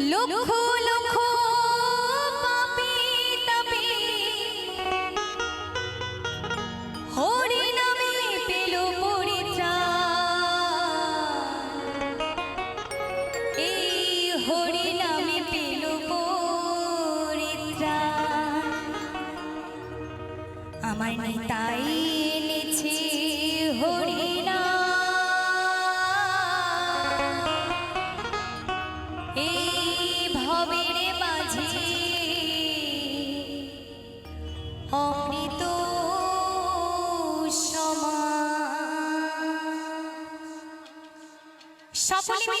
লক্ষ লক্ষ পাপী তাপী। হরি নামে পেল এই হরি নামে পেল আমার এনেছে সকলে